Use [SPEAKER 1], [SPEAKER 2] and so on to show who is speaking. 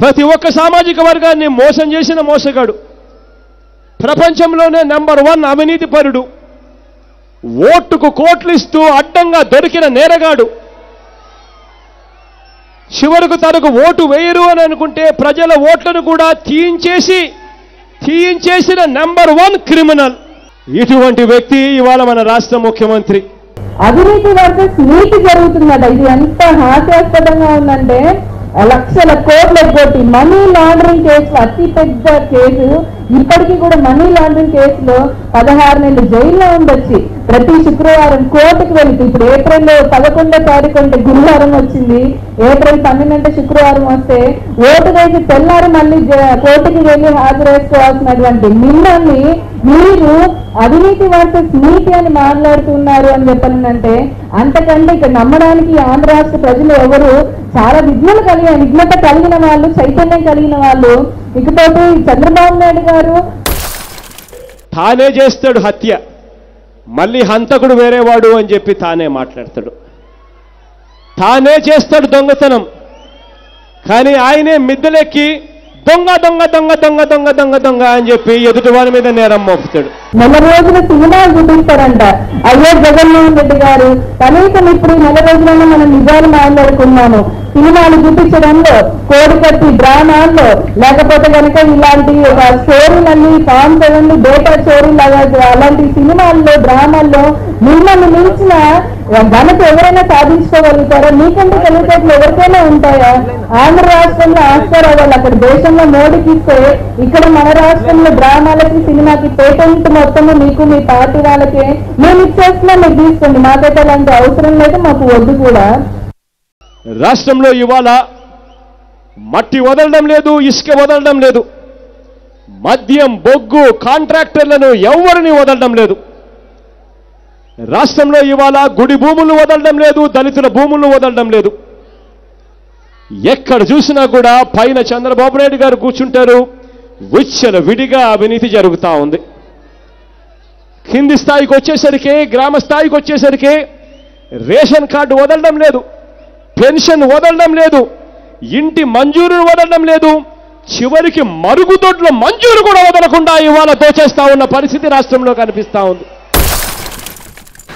[SPEAKER 1] ప్రతి ఒక్క సామాజిక వర్గాన్ని మోసం చేసిన మోసగాడు. ప్రపంచంలోనే నెంబర్ వన్ అవినీతి పరుడు. ఓటుకు కోట్లు ఇస్తూ అడ్డంగా దొరికిన నేరగాడు. చివరకు తనకు ఓటు వేయరు అని అనుకుంటే ప్రజల ఓట్లను కూడా తీయించేసి తీయించేసిన నెంబర్ వన్ క్రిమినల్. ఇటువంటి వ్యక్తి ఇవాళ మన రాష్ట్ర ముఖ్యమంత్రి.
[SPEAKER 2] అవినీతి వర్సెస్ నీతి జరుగుతుందట. ఇది ఎంత హాస్యాస్పదంగా ఉందంటే లక్షల కోట్ల కోటి మనీ లాండరింగ్ కేసులో అతి పెద్ద కేసు. ఇప్పటికీ కూడా మనీ లాండరింగ్ కేసులో పదహారు నెలలు జైల్లో ఉండొచ్చి. ప్రతి శుక్రవారం కోర్టుకు వెళ్తే ఇప్పుడు ఏప్రిల్ పదకొండో తారీఖు అంటే గురువారం వచ్చింది. ఏప్రిల్ పన్నెండు శుక్రవారం వస్తే ఓటు వేసి తెల్లారి మళ్ళీ కోర్టుకి వెళ్ళి హాజరేసుకోవాల్సినటువంటి మిమ్మల్ని మీరు అవినీతి వర్సెస్ నీతి అని మాట్లాడుతున్నారు అని చెప్పానంటే అంతకంటే ఇక్కడ నమ్మడానికి ఆంధ్ర రాష్ట్ర ప్రజలు ఎవరు చాలా విజ్ఞులు కలిగిన విఘ్నత కలిగిన వాళ్ళు చైతన్యం కలిగిన వాళ్ళు. ఇకపోతే ఈ చంద్రబాబు నాయుడు గారు
[SPEAKER 1] తానే చేస్తాడు హత్య. మళ్ళీ హంతకుడు వేరేవాడు అని చెప్పి తానే మాట్లాడతాడు. తానే చేస్తాడు దొంగతనం. కానీ ఆయనే మిద్దెలెక్కి దొంగ దొంగ దొంగ దొంగ దొంగ దొంగ దొంగ అని చెప్పి ఎదుటి వారి మీద నేరం మోపుతాడు.
[SPEAKER 2] నెల రోజుల సినిమాలు చూపిస్తారంట. అయ్యో జగన్మోహన్ రెడ్డి గారు కనీసం ఇప్పుడు నెల రోజులలో మనం నిజాలు మాట్లాడుకున్నాము. సినిమాలు చూపించడంలో కోడికట్టి డ్రామాల్లో లేకపోతే కనుక ఇలాంటి ఒక స్టోరీలన్నీ ఫామ్స్ అవన్నీ డేటా లాగా అలాంటి సినిమాల్లో డ్రామాల్లో మిమ్మల్ని మించిన ఘనత ఎవరైనా సాధించుకోగలుగుతారా? మీకంటే తెలివితేటలు ఎవరికైనా ఉంటాయా? ఆంధ్ర రాష్ట్రంలో ఆస్కార్ అవ్వాలి. అక్కడ దేశంలో మోడీకి ఇస్తే ఇక్కడ మన రాష్ట్రంలో డ్రామాలకి సినిమాకి పేటెంట్ మొత్తము మీకు మీ పార్టీ వాళ్ళకే. మేము ఇచ్చేస్తున్నా మీరు తీసుకోండి. మాకైతే అలాంటి అవసరం లేదు మాకు వద్దు కూడా.
[SPEAKER 1] రాష్ట్రంలో ఇవాళ మట్టి వదలడం లేదు ఇసుక వదలడం లేదు. మద్యం బొగ్గు కాంట్రాక్టర్లను ఎవరిని వదలడం లేదు. రాష్ట్రంలో ఇవాళ గుడి భూములు వదలడం లేదు దళితుల భూములు వదలడం లేదు. ఎక్కడ చూసినా కూడా పైన చంద్రబాబు నాయుడు గారు కూర్చుంటారు విచ్చల విడిగా అవినీతి జరుగుతూ ఉంది. కింది స్థాయికి వచ్చేసరికి గ్రామ స్థాయికి వచ్చేసరికి రేషన్ కార్డు వదలడం లేదు పెన్షన్ వదలడం లేదు ఇంటి మంజూరు వదలడం లేదు చివరికి మరుగుదొడ్ల మంజూరు కూడా వదలకుండా ఇవాళ దోచేస్తా ఉన్న పరిస్థితి రాష్ట్రంలో కనిపిస్తా ఉంది.